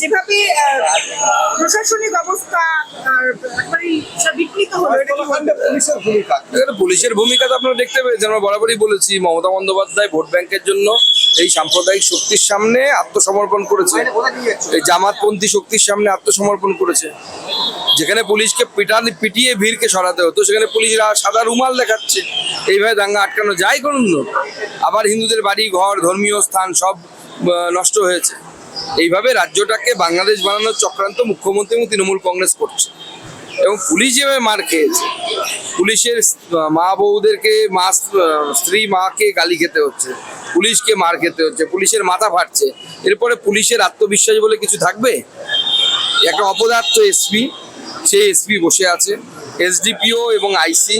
যেভাবে প্রশাসনিক অবস্থা? পুলিশের ভূমিকা। তো আপনারা দেখতে পেয়েছেন আমরা বরাবরই বলেছি মমতা বন্দ্যোপাধ্যায় ভোট ব্যাংকের জন্য এই সাম্প্রদায়িক শক্তির সামনে আত্মসমর্পণ করেছে। এই জামাতপন্থী শক্তির সামনে আত্মসমর্পণ করেছে। যেখানে পুলিশকে পিটান পিটিয়ে ভিড়কে সরাতে হতো সেখানে পুলিশরা সাদা রুমাল দেখাচ্ছে। এইভাবে দাঙ্গা আটকানো যায় করুন না। আবার হিন্দুদের বাড়ি ঘর ধর্মীয় স্থান সব নষ্ট হয়েছে। এইভাবে রাজ্যটাকে বাংলাদেশ বানানোর চক্রান্ত মুখ্যমন্ত্রী এবং তৃণমূল কংগ্রেস করছে। এবং পুলিশ যেভাবে মার খেয়েছে, পুলিশের মা বউদেরকে, মা স্ত্রী মাকে গালি খেতে হচ্ছে, পুলিশকে মার খেতে হচ্ছে, পুলিশের মাথা ফাটছে, এরপরে পুলিশের আত্মবিশ্বাস বলে কিছু থাকবে? একটা অপদার্থ এসপি সেই এসপি বসে আছে এসডিপিও এবং আইসি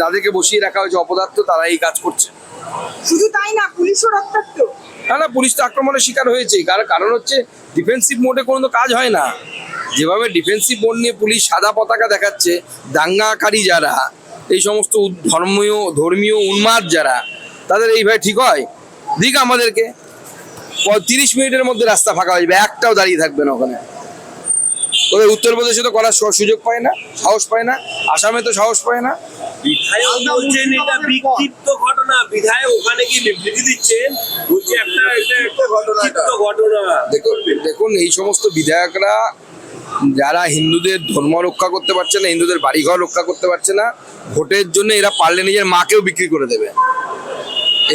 যাদেরকে বসিয়ে রাখা হয়েছে, অপদার্থ তারা এই কাজ করছে। শুধু তাই না, পুলিশও রক্তাক্ত। না না, পুলিশ তো আক্রমণের শিকার হয়েছে। কারণ হচ্ছে ডিফেন্সিভ মোডে কোনো তো কাজ হয় না। যেভাবে ডিফেন্সিভ মোড নিয়ে পুলিশ সাদা পতাকা দেখাচ্ছে দাঙ্গাকারী যারা, এই সমস্ত ধর্মীয় ধর্মীয় উন্মাদ যারা, তাদের এইভাবে ঠিক হয়? দিক আমাদেরকে। তিরিশ মিনিটের মধ্যে রাস্তা ফাঁকা হয়ে যাবে, একটাও দাঁড়িয়ে থাকবে না ওখানে। তবে উত্তরপ্রদেশে তো করার সুযোগ পায় না সাহস পায় না আসামে তো সাহস পায় না। বিধায়ক বলছেন এটা বিক্ষিপ্ত ঘটনা বিধায়ক ওখানে কি বিবৃতি দিচ্ছেন? বলছে একটা এটা একটা বিক্ষিপ্ত ঘটনা। দেখুন দেখুন এই সমস্ত বিধায়করা যারা হিন্দুদের ধর্ম রক্ষা করতে পারছে না হিন্দুদের বাড়িঘর রক্ষা করতে পারছে না ভোটের জন্য এরা পারলে নিজের মাকেও বিক্রি করে দেবে।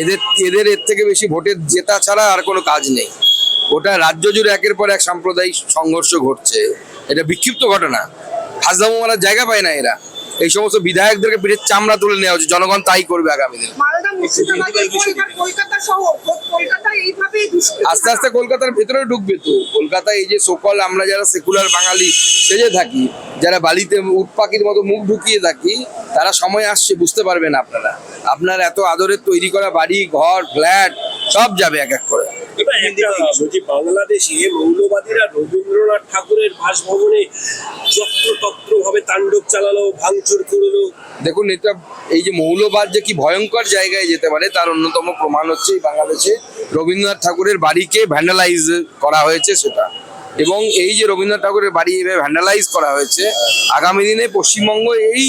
এদের এদের এর থেকে বেশি ভোটের জেতা ছাড়া আর কোনো কাজ নেই। ওটা রাজ্য জুড়ে একের পর এক সাম্প্রদায়িক সংঘর্ষ ঘটছে। এটা বিক্ষিপ্ত ঘটনা। হাজদামো মারার জায়গা পায় না এরা। এই সমস্ত বিধায়কদেরকে পিঠের চামড়া তুলে নেওয়া হচ্ছে। জনগণ তাই করবে আগামী দিনে। আস্তে আস্তে কলকাতার ভেতরে ঢুকবে তো। কলকাতায় এই যে সকল আমরা যারা সেকুলার বাঙালি সেজে থাকি। যারা বালিতে উট পাখির মতো মুখ ঢুকিয়ে থাকি তারা সময় আসছে বুঝতে পারবেন আপনারা। আপনার এত আদরের তৈরি করা বাড়ি ঘর ফ্ল্যাট সব যাবে এক এক করে। বাংলাদেশে মৌলবাদীরা রবীন্দ্রনাথ ঠাকুরের বাসভবনে ভাবে তাণ্ডব চালালো ভাঙচুর করল। দেখুন এটা এই যে মৌলবাদ যে কি ভয়ঙ্কর জায়গায় যেতে পারে তার অন্যতম প্রমাণ হচ্ছে এই বাংলাদেশে রবীন্দ্রনাথ ঠাকুরের বাড়িকে ভ্যান্ডালাইজ করা হয়েছে সেটা। এবং এই যে রবীন্দ্রনাথ ঠাকুরের বাড়ি এভাবে ভ্যান্ডালাইজ করা হয়েছে আগামী দিনে পশ্চিমবঙ্গ এই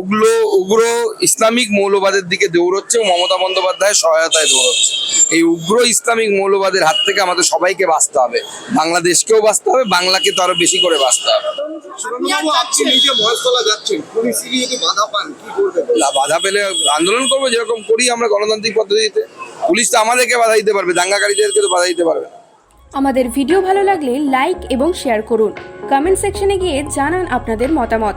উগ্র উগ্র ইসলামিক মৌলবাদের দিকে দৌড়চ্ছে এবং মমতা বন্দ্যোপাধ্যায়ের সহায়তায় দৌড়চ্ছে। এই উগ্র ইসলামিক মৌলবাদের হাত থেকে আমাদের সবাইকে বাঁচতে হবে। বাংলাদেশকেও বাঁচতে হবে বাংলাকে তো আরও বেশি করে বাঁচতে হবে। আপনি আর সুরেন্দ্রবাবু আপনি যাচ্ছেন। নিজে মহেশতলা যাচ্ছেন পুলিশই যদি বাধা পান কি করবেন? না বাধা পেলে আন্দোলন করব যেরকম করি আমরা গণতান্ত্রিক পদ্ধতিতে। পুলিশ তো আমাদেরকে বাধা দিতে পারবে দাঙ্গাকারীদেরকে তো বাধা দিতে পারবে আমাদের ভিডিও ভালো লাগলে লাইক এবং শেয়ার করুন। কমেন্ট সেকশনে গিয়ে জানান আপনাদের মতামত।